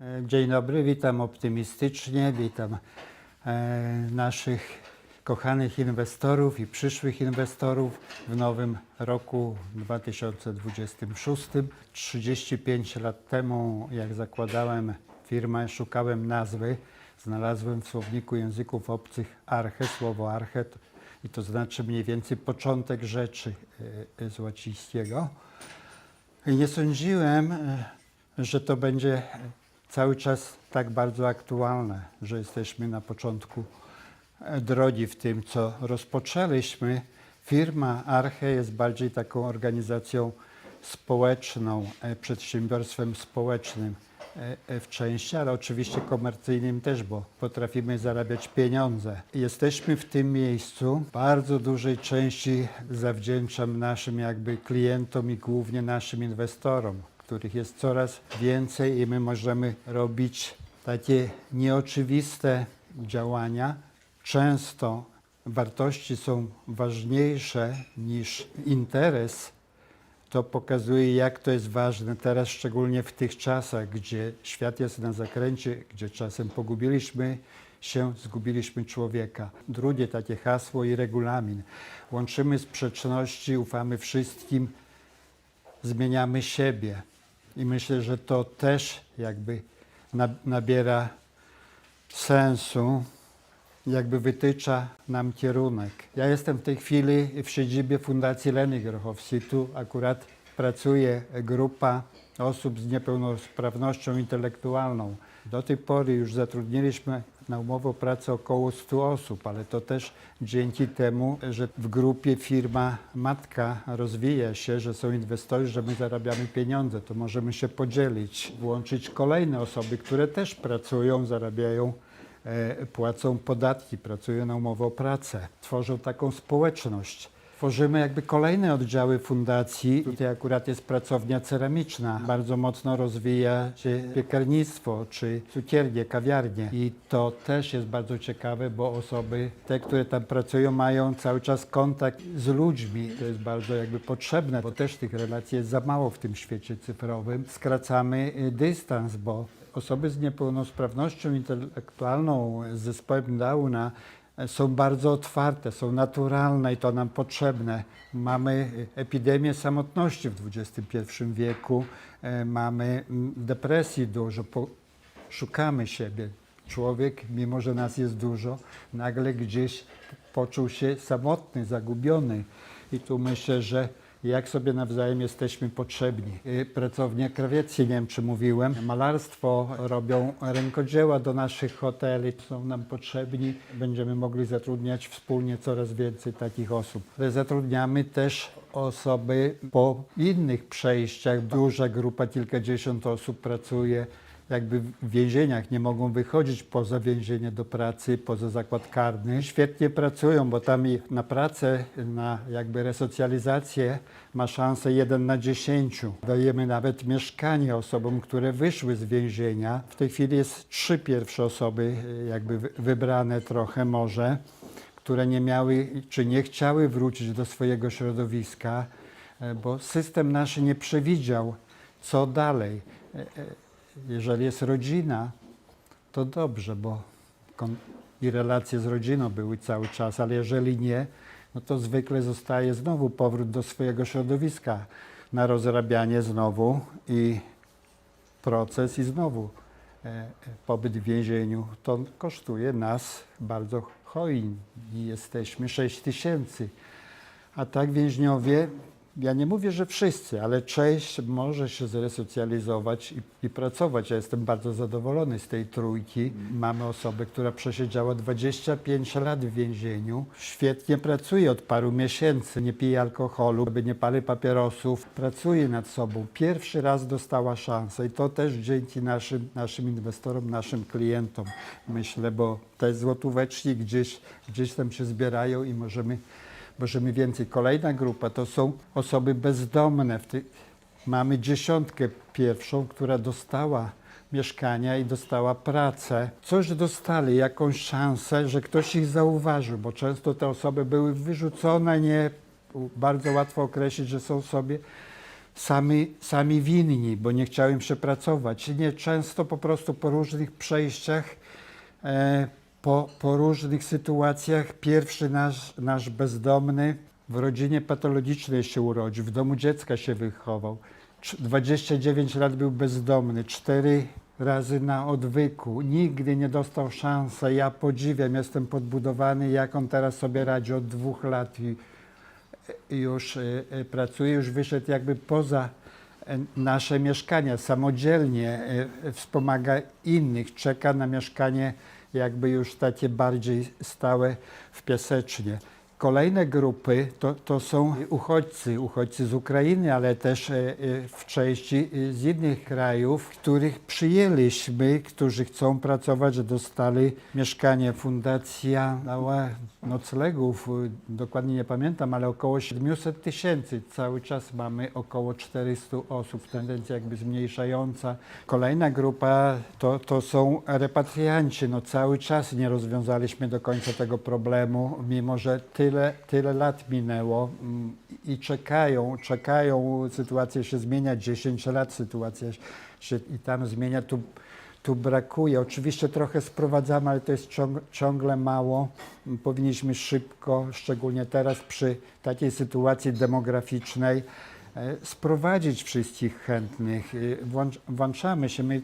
E, Dzień dobry, witam optymistycznie, witam e, naszych kochanych inwestorów i przyszłych inwestorów w nowym roku 2026. 35 lat temu, jak zakładałem firmę, szukałem nazwy, znalazłem w słowniku języków obcych arche, słowo arche, i to znaczy mniej więcej początek rzeczy e, z łacińskiego. I nie sądziłem, e, że to będzie cały czas tak bardzo aktualne, że jesteśmy na początku e, drogi w tym, co rozpoczęliśmy. Firma Arche jest bardziej taką organizacją społeczną, e, przedsiębiorstwem społecznym e, e, w części, ale oczywiście komercyjnym też, bo potrafimy zarabiać pieniądze. Jesteśmy w tym miejscu. Bardzo dużej części zawdzięczam naszym jakby klientom i głównie naszym inwestorom, których jest coraz więcej i my możemy robić takie nieoczywiste działania. Często wartości są ważniejsze niż interes, to pokazuje, jak to jest ważne teraz, szczególnie w tych czasach, gdzie świat jest na zakręcie, gdzie czasem pogubiliśmy się, zgubiliśmy człowieka. Drugie takie hasło i regulamin. Łączymy sprzeczności, ufamy wszystkim, zmieniamy siebie. I myślę, że to też jakby na- nabiera sensu, jakby wytycza nam kierunek. Ja jestem w tej chwili w siedzibie Fundacji Leny Grochowskiej. Tu akurat pracuje grupa osób z niepełnosprawnością intelektualną. Do tej pory już zatrudniliśmy na umowę o pracę około 100 osób, ale to też dzięki temu, że w grupie firma matka rozwija się, że są inwestorzy, że my zarabiamy pieniądze, to możemy się podzielić, włączyć kolejne osoby, które też pracują, zarabiają płacą podatki, pracują na umowę o pracę, tworzą taką społeczność. Tworzymy jakby kolejne oddziały fundacji. Tutaj akurat jest pracownia ceramiczna. Bardzo mocno rozwija się piekarnictwo czy cukiernie, kawiarnie. I to też jest bardzo ciekawe, bo osoby, te, które tam pracują, mają cały czas kontakt z ludźmi. To jest bardzo jakby potrzebne, bo też tych relacji jest za mało w tym świecie cyfrowym. Skracamy y, dystans, bo osoby z niepełnosprawnością intelektualną, z zespołem Downa e, są bardzo otwarte, są naturalne i to nam potrzebne. Mamy e, epidemię samotności w XXI wieku, e, mamy depresji dużo, szukamy siebie. Człowiek, mimo że nas jest dużo, nagle gdzieś poczuł się samotny, zagubiony. I tu myślę, że jak sobie nawzajem jesteśmy potrzebni. Y, Pracownia krawieckie, nie wiem czy mówiłem, malarstwo robią rękodzieła do naszych hoteli, są nam potrzebni. Będziemy mogli zatrudniać wspólnie coraz więcej takich osób. Zatrudniamy też osoby po innych przejściach. Duża grupa, kilkadziesiąt osób pracuje jakby w więzieniach nie mogą wychodzić poza więzienie do pracy, poza zakład karny. Świetnie pracują, bo tam ich na pracę, na jakby resocjalizację ma szansę 1 na 10. Dajemy nawet mieszkanie osobom, które wyszły z więzienia. W tej chwili jest trzy pierwsze osoby y, jakby wy- wybrane trochę może, które nie miały czy nie chciały wrócić do swojego środowiska, e, bo system nasz nie przewidział, co dalej. Jeżeli jest rodzina, to dobrze, bo i relacje z rodziną były cały czas, ale jeżeli nie, no to zwykle zostaje znowu powrót do swojego środowiska na rozrabianie znowu i proces i znowu e, e, pobyt w więzieniu. To kosztuje nas bardzo hojnie. Jesteśmy 6 tysięcy. A tak więźniowie, ja nie mówię, że wszyscy, ale część może się zresocjalizować i, i pracować. Ja jestem bardzo zadowolony z tej trójki. Mamy osobę, która przesiedziała 25 lat w więzieniu. Świetnie pracuje od paru miesięcy. Nie pije alkoholu, nie pali papierosów. Pracuje nad sobą. Pierwszy raz dostała szansę i to też dzięki naszym, naszym inwestorom, naszym klientom. Myślę, bo te złotóweczki gdzieś, gdzieś tam się zbierają i możemy możemy więcej. Kolejna grupa to są osoby bezdomne. Mamy dziesiątkę pierwszą, która dostała mieszkania i dostała pracę. Coś dostali, jakąś szansę, że ktoś ich zauważył, bo często te osoby były wyrzucone, nie bardzo łatwo określić, że są sobie sami, sami winni, bo nie chciałem przepracować. Nie często po prostu po różnych przejściach, e, po, po różnych sytuacjach, pierwszy nasz, nasz bezdomny w rodzinie patologicznej się urodził, w domu dziecka się wychował. Cz- 29 lat był bezdomny, cztery razy na odwyku, nigdy nie dostał szansy. Ja podziwiam, jestem podbudowany, jak on teraz sobie radzi od dwóch lat i już e, e, pracuje, już wyszedł jakby poza e, nasze mieszkania, samodzielnie wspomaga innych, czeka na mieszkanie jakby już takie bardziej stałe w Piasecznie. Kolejne grupy to, to są uchodźcy, uchodźcy z Ukrainy, ale też e, e, w części e, z innych krajów, których przyjęliśmy, którzy chcą pracować, że dostali mieszkanie. Fundacja dała noclegów, dokładnie nie pamiętam, ale około 700 tysięcy. Cały czas mamy około 400 osób, tendencja jakby zmniejszająca. Kolejna grupa to, to są repatrianci. No cały czas nie rozwiązaliśmy do końca tego problemu, mimo że tyle, tyle lat minęło mm, i czekają, czekają, sytuacja się zmienia, 10 lat sytuacja się i tam zmienia. Tu, tu brakuje. Oczywiście trochę sprowadzamy, ale to jest ciąg, ciągle mało. Powinniśmy szybko, szczególnie teraz przy takiej sytuacji demograficznej, sprowadzić wszystkich chętnych. E, Włącz, włączamy się, my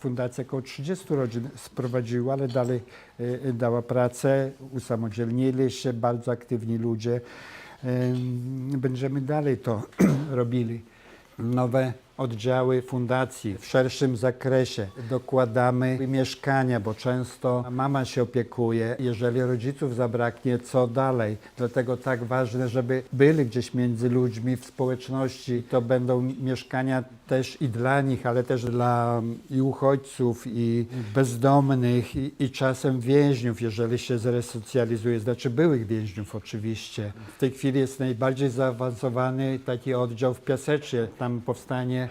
fundacja około 30 rodzin sprowadziła, ale dalej e, dała pracę, usamodzielnili się, bardzo aktywni ludzie. Em, Będziemy dalej to robili. Nowe oddziały fundacji w szerszym zakresie. Dokładamy mieszkania, bo często mama się opiekuje. Jeżeli rodziców zabraknie, co dalej? Dlatego tak ważne, żeby byli gdzieś między ludźmi w społeczności. To będą mieszkania też i dla nich, ale też dla i uchodźców, i bezdomnych, i, i czasem więźniów, jeżeli się zresocjalizuje, znaczy byłych więźniów oczywiście. W tej chwili jest najbardziej zaawansowany taki oddział w Piasecznie. Tam powstanie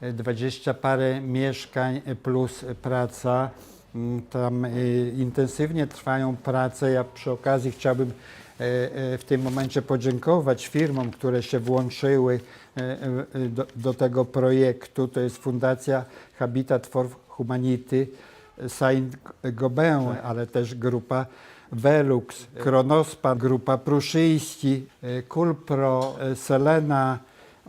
e, 20 parę mieszkań e, plus praca. Mm, Tam e, intensywnie trwają prace. Ja przy okazji chciałbym w tym momencie podziękować firmom, które się włączyły e, e, do, do tego projektu. To jest Fundacja Habitat for Humanity, Saint Gobain, ale też grupa Velux, Kronospan, grupa Pruszyński, e, Kulpro, e, Selena.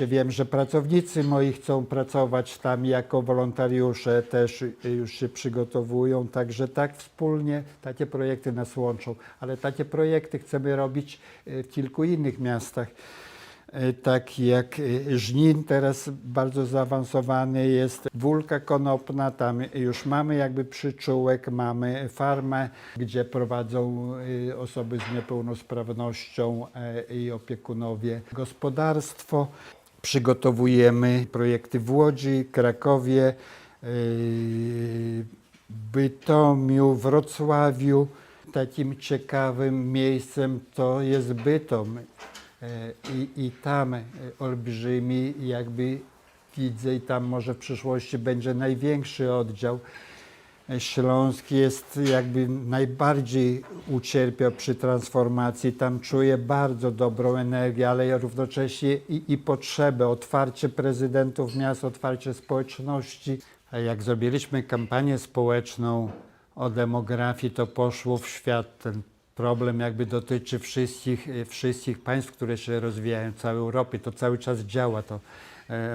Wiem, że pracownicy moi chcą pracować tam jako wolontariusze, też już się przygotowują, także tak wspólnie takie projekty nas łączą, ale takie projekty chcemy robić y, w kilku innych miastach. Y, Tak jak y, Żnin teraz bardzo zaawansowany jest, Wólka Konopna, tam już mamy jakby przyczółek, mamy farmę, gdzie prowadzą osoby z niepełnosprawnością e, i opiekunowie gospodarstwo. Przygotowujemy projekty w Łodzi, Krakowie, yy, Bytomiu, Wrocławiu. Takim ciekawym miejscem to jest Bytom. Yy, I, I tam olbrzymi jakby widzę i tam może w przyszłości będzie największy oddział. Śląski jest jakby najbardziej ucierpiał przy transformacji. Tam czuję bardzo dobrą energię, ale równocześnie i, i potrzebę, otwarcie prezydentów miast, otwarcie społeczności. Jak zrobiliśmy kampanię społeczną o demografii, to poszło w świat. Ten problem jakby dotyczy wszystkich, wszystkich państw, które się rozwijają, całej Europy. To cały czas działa. To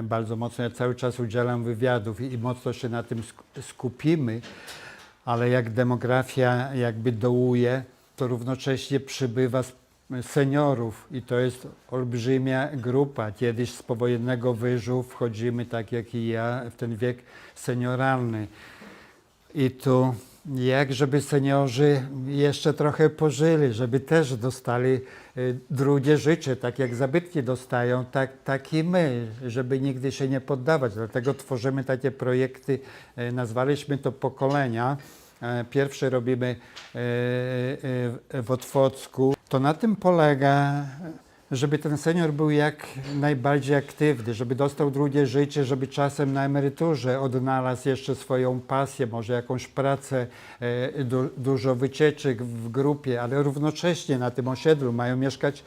bardzo mocno. Ja cały czas udzielam wywiadów i, mocno się na tym sk- skupimy, ale jak demografia jakby dołuje, to równocześnie przybywa seniorów i to jest olbrzymia grupa. Kiedyś z powojennego wyżu wchodzimy, tak jak i ja, w ten wiek senioralny. I tu jak żeby seniorzy jeszcze trochę pożyli, żeby też dostali y, drugie życie, tak jak zabytki dostają, tak, tak i my, żeby nigdy się nie poddawać. Dlatego tworzymy takie projekty, y, nazwaliśmy to pokolenia. E, Pierwszy robimy e, w Otwocku. To na tym polega żeby ten senior był jak najbardziej aktywny, żeby dostał drugie życie, żeby czasem na emeryturze odnalazł jeszcze swoją pasję, może jakąś pracę, e, du, dużo wycieczek w grupie, ale równocześnie na tym osiedlu mają mieszkać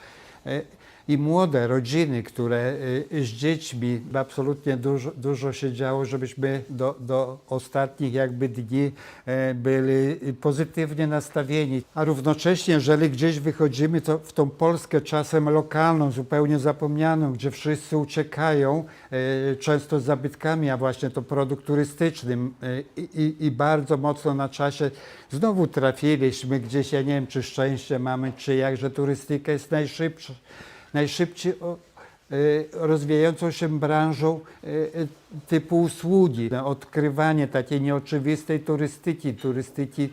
e, i młode rodziny, które e, z dziećmi absolutnie dużo, dużo się działo, żebyśmy do, do ostatnich jakby dni e, byli pozytywnie nastawieni. A równocześnie, jeżeli gdzieś wychodzimy, to w tą Polskę czasem lokalną, zupełnie zapomnianą, gdzie wszyscy uciekają, e, często z zabytkami, a właśnie to produkt turystyczny e, i, i, i bardzo mocno na czasie znowu trafiliśmy gdzieś, ja nie wiem, czy szczęście mamy, czy jak, że turystyka jest najszybsza najszybciej y, rozwijającą się branżą y, y, typu usługi. Odkrywanie takiej nieoczywistej turystyki, turystyki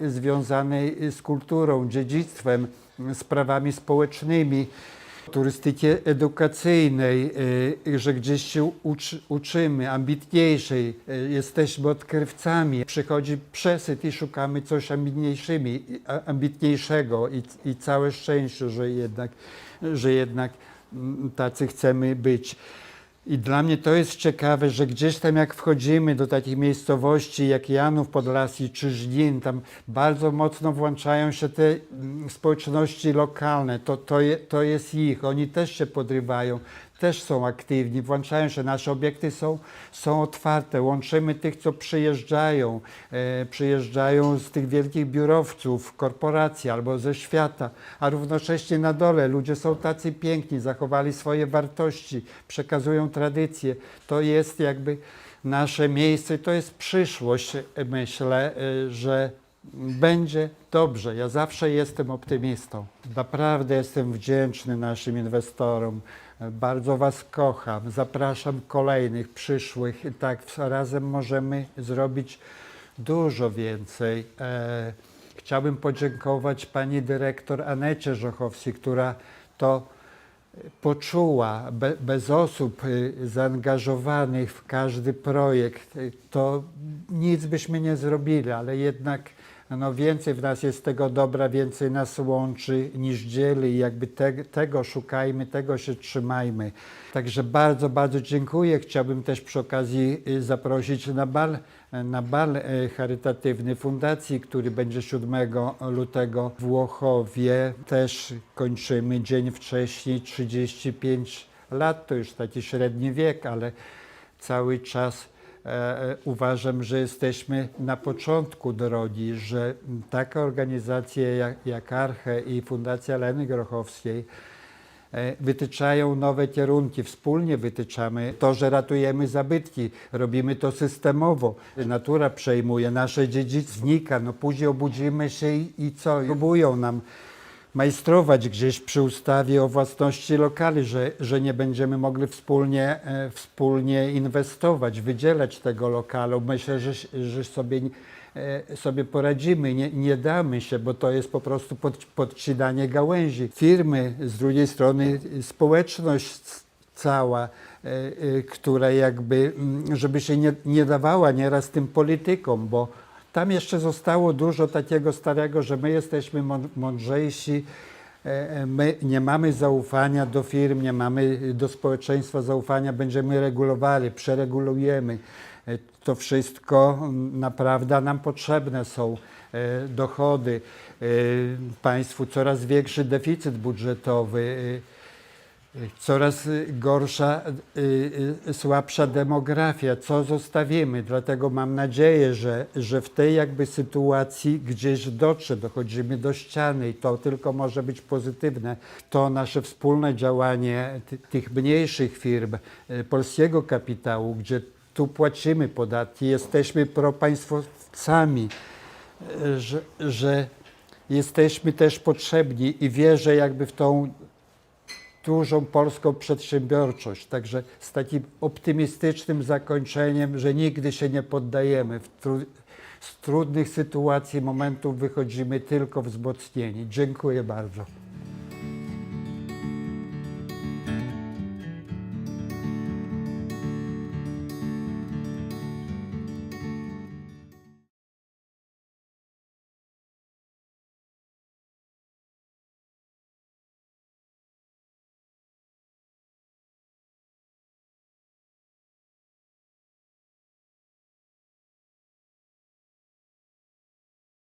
związanej z kulturą, dziedzictwem, sprawami społecznymi. Turystyki edukacyjnej, y, że gdzieś się uczy, uczymy, ambitniejszej, y, jesteśmy odkrywcami. Przychodzi przesyt i szukamy coś ambitniejszego i, i całe szczęście, że jednak, że jednak mm, tacy chcemy być. I dla mnie to jest ciekawe, że gdzieś tam jak wchodzimy do takich miejscowości jak Janów Podlaski czy Żnin, tam bardzo mocno włączają się te mm, społeczności lokalne. To, to, je, to jest ich, oni też się podrywają, też są aktywni, włączają się. Nasze obiekty są, są otwarte, łączymy tych, co przyjeżdżają, e, przyjeżdżają z tych wielkich biurowców, korporacji albo ze świata, a równocześnie na dole ludzie są tacy piękni, zachowali swoje wartości, przekazują tradycje. To jest jakby nasze miejsce, to jest przyszłość, e, myślę, e, że będzie dobrze. Ja zawsze jestem optymistą. Naprawdę jestem wdzięczny naszym inwestorom. Bardzo Was kocham. Zapraszam kolejnych, przyszłych. I tak razem możemy zrobić dużo więcej. E, chciałbym podziękować pani dyrektor Anecie Żochowskiej, która to poczuła be, bez osób y, zaangażowanych w każdy projekt, y, to nic byśmy nie zrobili, ale jednak no, więcej w nas jest tego dobra, więcej nas łączy niż dzieli i jakby te, tego szukajmy, tego się trzymajmy. Także bardzo, bardzo dziękuję. Chciałbym też przy okazji y, zaprosić na bal, na bal e, charytatywny fundacji, który będzie 7 lutego w Włochowie. Też kończymy dzień wcześniej, 35 lat, to już taki średni wiek, ale cały czas uważam, że jesteśmy na początku drogi, że taka organizacja jak, jak Arche i Fundacja Leny Grochowskiej e, wytyczają nowe kierunki, wspólnie wytyczamy to, że ratujemy zabytki, robimy to systemowo. Natura przejmuje, nasze dziedzictwo znika, no później obudzimy się i, i co? Próbują nam majstrować gdzieś przy ustawie o własności lokali, że, że nie będziemy mogli wspólnie, e, wspólnie inwestować, wydzielać tego lokalu. Myślę, że, że sobie, e, sobie poradzimy, nie, nie damy się, bo to jest po prostu pod, podcinanie gałęzi. Firmy, z drugiej strony społeczność cała, e, która jakby, mm, żeby się nie, nie dawała nieraz tym politykom, bo tam jeszcze zostało dużo takiego starego, że my jesteśmy mąd- mądrzejsi, e, e, my nie mamy zaufania do firm, nie mamy do społeczeństwa zaufania, będziemy regulowali, przeregulujemy. E, To wszystko naprawdę nam potrzebne są e, dochody. e, Państwu coraz większy deficyt budżetowy. Coraz gorsza, y, y, słabsza demografia. Co zostawimy? Dlatego mam nadzieję, że, że w tej jakby sytuacji gdzieś dotrze, dochodzimy do ściany i to tylko może być pozytywne. To nasze wspólne działanie ty, tych mniejszych firm, y, polskiego kapitału, gdzie tu płacimy podatki, jesteśmy propaństwowcami, że, że jesteśmy też potrzebni i wierzę jakby w tą dużą polską przedsiębiorczość. Także z takim optymistycznym zakończeniem, że nigdy się nie poddajemy. Tru z trudnych sytuacji, momentów wychodzimy tylko wzmocnieni. Dziękuję bardzo.